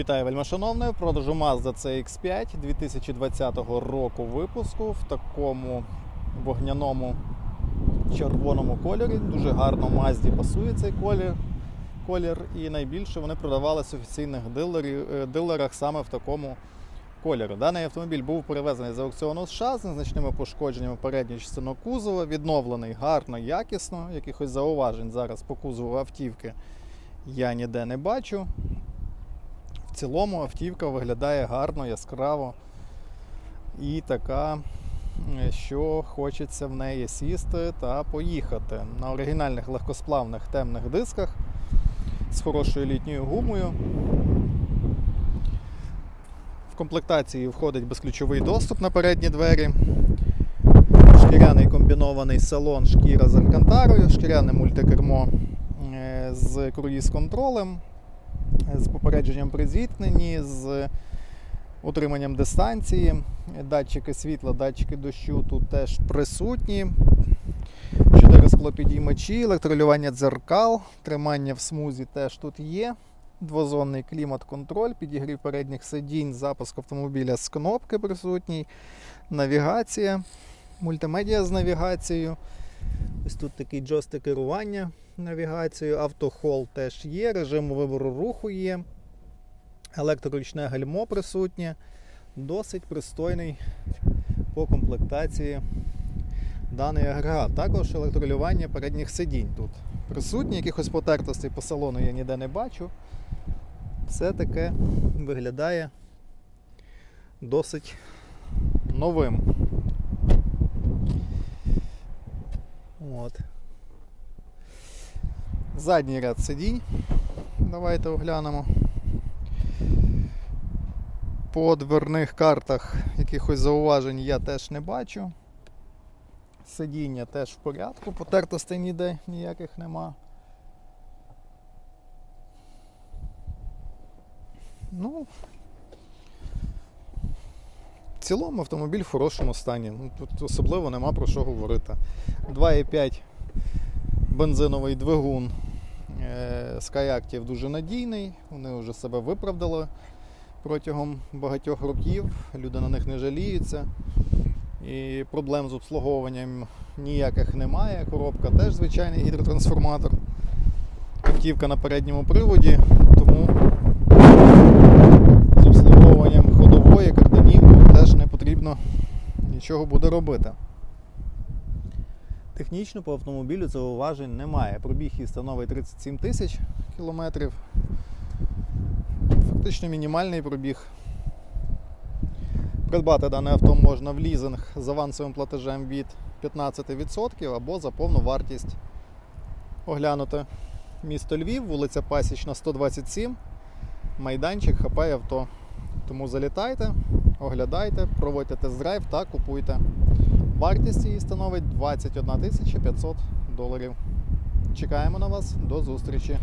Вітаю вельмишановне. В продажу Mazda CX5 2020 року випуску в такому вогняному червоному кольорі. Дуже гарно Mazda пасує цей колір. колір і найбільше вони продавалися в офіційних е, дилерах саме в такому кольорі. Даний автомобіль був перевезений з аукціону США з незначними пошкодженнями передньої частини кузова, відновлений гарно, якісно. Якихось зауважень зараз по кузову автівки я ніде не бачу. В цілому автівка виглядає гарно, яскраво і така, що хочеться в неї сісти та поїхати. На оригінальних легкосплавних темних дисках з хорошою літньою гумою. В комплектації входить безключовий доступ на передні двері. Шкіряний комбінований салон шкіра з алькантарою, шкіряне мультикермо е, з круїз-контролем з попередженням при зіткненні, з утриманням дистанції. Датчики світла, датчики дощу тут теж присутні. Чотири склопідіймачі, електролювання дзеркал, тримання в смузі теж тут є. Двозонний клімат-контроль, підігрів передніх сидінь, запуск автомобіля з кнопки присутній, навігація, мультимедіа з навігацією. Ось тут такий джойстик керування навігацією, автохол теж є, режим вибору руху є, електроручне гальмо присутнє, досить пристойний по комплектації даний агрегат. Також електролювання передніх сидінь тут присутні, якихось потертостей по салону я ніде не бачу. Все таке виглядає досить новим. От. Задній ряд сидінь. Давайте оглянемо. По дверних картах якихось зауважень я теж не бачу. Сидіння теж в порядку, потертостей ніде ніяких нема. Ну, цілому автомобіль в хорошому стані. Ну, Тут особливо нема про що говорити. 2,5 бензиновий двигун е, Skyactiv дуже надійний, вони вже себе виправдали протягом багатьох років, люди на них не жаліються. І проблем з обслуговуванням ніяких немає. Коробка теж звичайний гідротрансформатор. Автівка на передньому приводі, тому з обслуговуванням ходової не нічого буде робити. Технічно по автомобілю зауважень немає. Пробіг її становить 37 тисяч кілометрів. Фактично мінімальний пробіг. Придбати дане авто можна в лізинг з авансовим платежем від 15% або за повну вартість. Оглянути місто Львів, вулиця Пасічна, 127, майданчик хапає авто. Тому залітайте, оглядайте, проводьте тест-драйв та купуйте. Вартість її становить 21 500 доларів. Чекаємо на вас. До зустрічі!